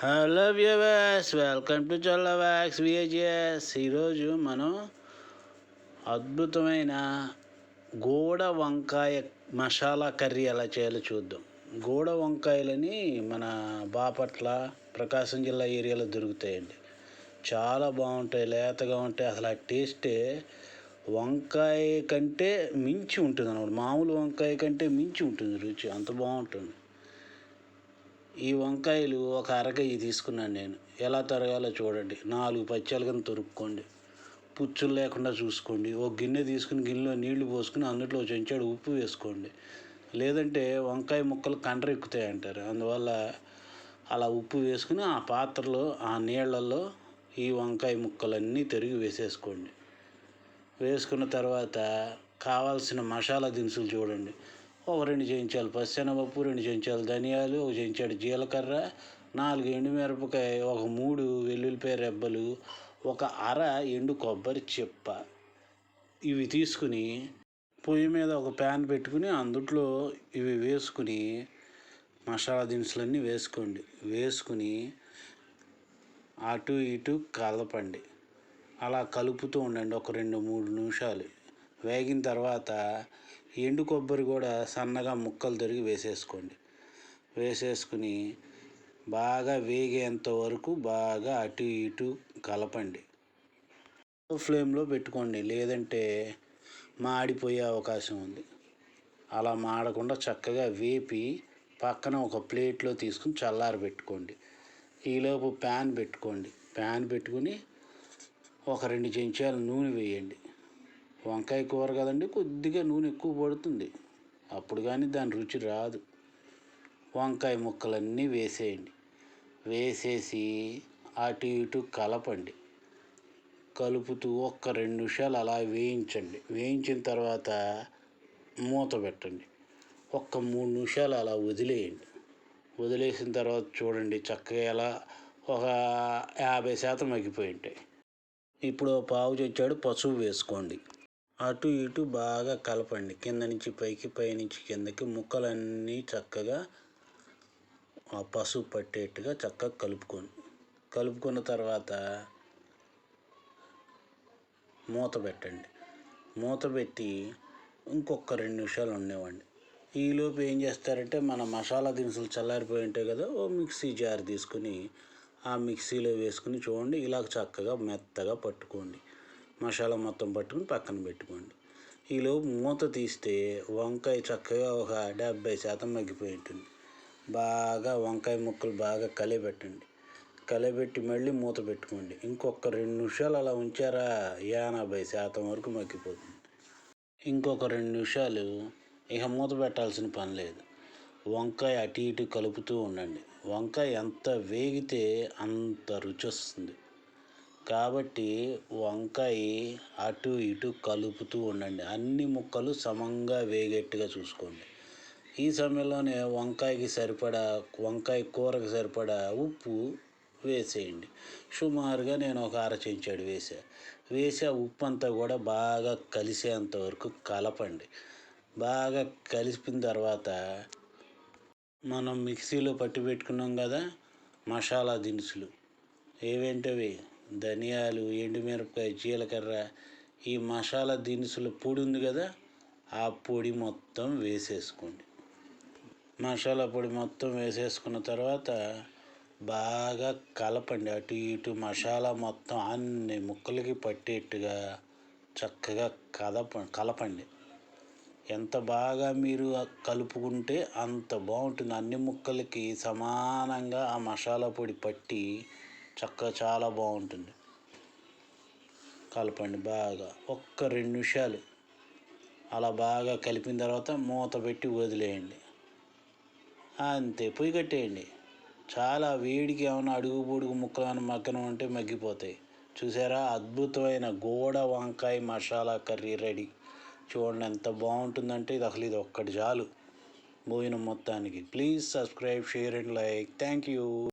Hello viewers welcome to చల్లవాక్స్ విఏజిఎస్. ఈరోజు మనం అద్భుతమైన గోడ వంకాయ మసాలా కర్రీ ఎలా చేయాలో చూద్దాం. గోడ వంకాయలని మన బాపట్ల ప్రకాశం జిల్లా ఏరియాలో దొరుకుతాయండి. చాలా బాగుంటాయి లేతగా ఉంటాయి అసలు ఆ టేస్టే వంకాయ కంటే మించి ఉంటుంది అన్నమాట. మామూలు వంకాయ కంటే మించి ఉంటుంది రుచి అంత బాగుంటుంది. ఈ వంకాయలు ఒక అరకయ్యి తీసుకున్నాను నేను. ఎలా తరగాలో చూడండి. నాలుగు పచ్చలు కింద తొరుక్కోండి. పుచ్చులు లేకుండా చూసుకోండి. ఒక గిన్నె తీసుకుని గిన్నెలో నీళ్ళు పోసుకుని అందులో చెంచాడు ఉప్పు వేసుకోండి. లేదంటే వంకాయ ముక్కలు కండ్రెక్కుతాయి అంటారు అందువల్ల అలా ఉప్పు వేసుకుని ఆ పాత్రలో ఆ నీళ్ళల్లో ఈ వంకాయ ముక్కలన్నీ తిరిగి వేసేసుకోండి. వేసుకున్న తర్వాత కావాల్సిన మసాలా దినుసులు చూడండి. ఒక రెండు చెంచాలు పచ్చెనపప్పు రెండు చెంచాలు ధనియాలు ఒక చెంచాడు జీలకర్ర నాలుగు ఎండుమిరపకాయ ఒక మూడు వెల్లుల్లిపాయ రెబ్బలు ఒక అర ఎండు కొబ్బరి చిప్ప. ఇవి తీసుకుని పొయ్యి మీద ఒక ప్యాన్ పెట్టుకుని అందుట్లో ఇవి వేసుకుని మసాలా దినుసులన్నీ వేసుకోండి. వేసుకుని అటు ఇటు కలపండి. అలా కలుపుతూ ఉండండి ఒక రెండు మూడు నిమిషాలు. వేగిన తర్వాత ఎండు కొబ్బరి కూడా సన్నగా ముక్కలు తరిగి వేసేసుకోండి. వేసేసుకుని బాగా వేగేంత వరకు బాగా అటు ఇటు కలపండి. ఫ్లేమ్లో పెట్టుకోండి. లేదంటే మాడిపోయే అవకాశం ఉంది. అలా మాడకుండా చక్కగా వేపి పక్కన ఒక ప్లేట్లో తీసుకుని చల్లారి పెట్టుకోండి. ఈలోపు ప్యాన్ పెట్టుకోండి. ప్యాన్ పెట్టుకుని ఒక రెండు చెంచాలు నూనె వేయండి. వంకాయ కూర కదండి కొద్దిగా నూనె ఎక్కువ పడుతుంది. అప్పుడు కానీ దాని రుచి రాదు. వంకాయ ముక్కలన్నీ వేసేయండి. వేసేసి అటు ఇటు కలపండి. కలుపుతూ ఒక్క రెండు నిమిషాలు అలా వేయించండి. వేయించిన తర్వాత మూత పెట్టండి. ఒక్క మూడు నిమిషాలు అలా వదిలేయండి. వదిలేసిన తర్వాత చూడండి చక్కగా ఎలా ఒక యాభై శాతం మగ్గిపోయి ఉంటాయి. ఇప్పుడు పావు చేచ్చాడు పసుపు వేసుకోండి. అటు ఇటు బాగా కలపండి. కింద నుంచి పైకి పైనుంచి కిందకి ముక్కలన్నీ చక్కగా ఆ పసుపు పట్టేట్టుగా చక్కగా కలుపుకోండి కలుపుకున్న తర్వాత మూత పెట్టండి. మూత పెట్టి ఇంకొక రెండు నిమిషాలు ఉండేవండి ఈలోపు ఏం చేస్తారంటే మన మసాలా దినుసులు చల్లారిపోయి ఉంటాయి కదా ఓ మిక్సీ జార్ తీసుకుని ఆ మిక్సీలో వేసుకుని చూడండి ఇలా చక్కగా మెత్తగా పట్టుకోండి. మసాలా మొత్తం పట్టుకుని పక్కన పెట్టుకోండి. ఈలోపు మూత తీస్తే వంకాయ చక్కగా ఒక డెబ్బై శాతం మగ్గిపోయి ఉంటుంది. బాగా వంకాయ ముక్కలు బాగా కలిపెట్టండి. కలిపెట్టి మళ్ళీ మూత పెట్టుకోండి. ఇంకొక రెండు నిమిషాలు అలా ఉంచారా ఎనభై శాతం వరకు మగ్గిపోతుంది. ఇంకొక రెండు నిమిషాలు ఇక మూత పెట్టాల్సిన పని లేదు. వంకాయ అటు ఇటు కలుపుతూ ఉండండి. వంకాయ ఎంత వేగితే అంత రుచి వస్తుంది. కాబట్టి వంకాయ అటు ఇటు కలుపుతూ ఉండండి. అన్ని ముక్కలు సమంగా వేగేట్టుగా చూసుకోండి. ఈ సమయంలోనే వంకాయకి సరిపడా వంకాయ కూరకి సరిపడా ఉప్పు వేసేయండి. సుమారుగా నేను ఒక అర చెంచాడు వేసా వేసే ఉప్పు అంతా కూడా బాగా కలిసేంత వరకు కలపండి. బాగా కలిపిన తర్వాత మనం మిక్సీలో పట్టి పెట్టుకున్నాం కదా మసాలా దినుసులు. ఏవేంటవి? ధనియాలు ఎండుమిరపకాయ జీలకర్ర ఈ మసాలా దినుసుల పొడి ఉంది కదా ఆ పొడి మొత్తం వేసేసుకోండి. మసాలా పొడి మొత్తం వేసేసుకున్న తర్వాత బాగా కలపండి. అటు ఇటు మసాలా మొత్తం అన్ని ముక్కలకి పట్టేట్టుగా చక్కగా కదప కలపండి. ఎంత బాగా మీరు కలుపుకుంటే అంత బాగుంటుంది. అన్ని ముక్కలకి సమానంగా ఆ మసాలా పొడి పట్టి చక్కగా చాలా బాగుంటుంది. కలపండి బాగా ఒక్క రెండు నిమిషాలు. అలా బాగా కలిపిన తర్వాత మూత పెట్టి వదిలేయండి. అంతే పొయ్యి కట్టేయండి. చాలా వేడికి ఏమైనా అడుగు పొడుగు ముక్కలను మగ్గనం అంటే మగ్గిపోతాయి. చూసారా? అద్భుతమైన గోడ వంకాయ మసాలా కర్రీ రెడీ. చూడండి ఎంత బాగుంటుందంటే ఇది అసలు ఇది ఒక్కటి చాలు. భోజనం మొత్తానికి. Please subscribe share and like. Thank you.